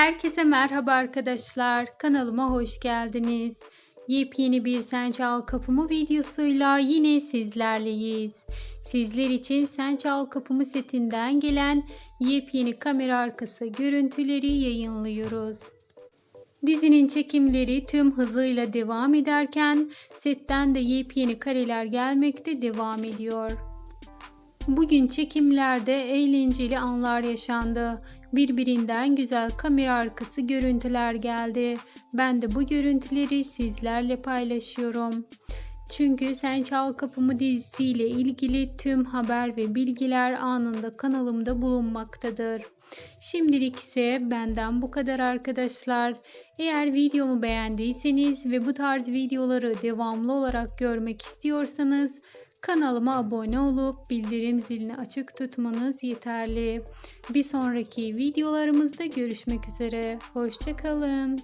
Herkese merhaba arkadaşlar. Kanalıma hoş geldiniz. Yepyeni bir Sen Çal Kapımı videosuyla yine sizlerleyiz. Sizler için Sen Çal Kapımı setinden gelen yepyeni kamera arkası görüntüleri yayınlıyoruz. Dizinin çekimleri tüm hızıyla devam ederken setten de yepyeni kareler gelmekte devam ediyor. Bugün çekimlerde eğlenceli anlar yaşandı. Birbirinden güzel kamera arkası görüntüler geldi. Ben de bu görüntüleri sizlerle paylaşıyorum. Çünkü Sen Çal Kapımı dizisiyle ilgili tüm haber ve bilgiler anında kanalımda bulunmaktadır. Şimdilik ise benden bu kadar arkadaşlar. Eğer videomu beğendiyseniz ve bu tarz videoları devamlı olarak görmek istiyorsanız Kanalıma abone olup bildirim zilini açık tutmanız yeterli. Bir sonraki videolarımızda görüşmek üzere. Hoşçakalın.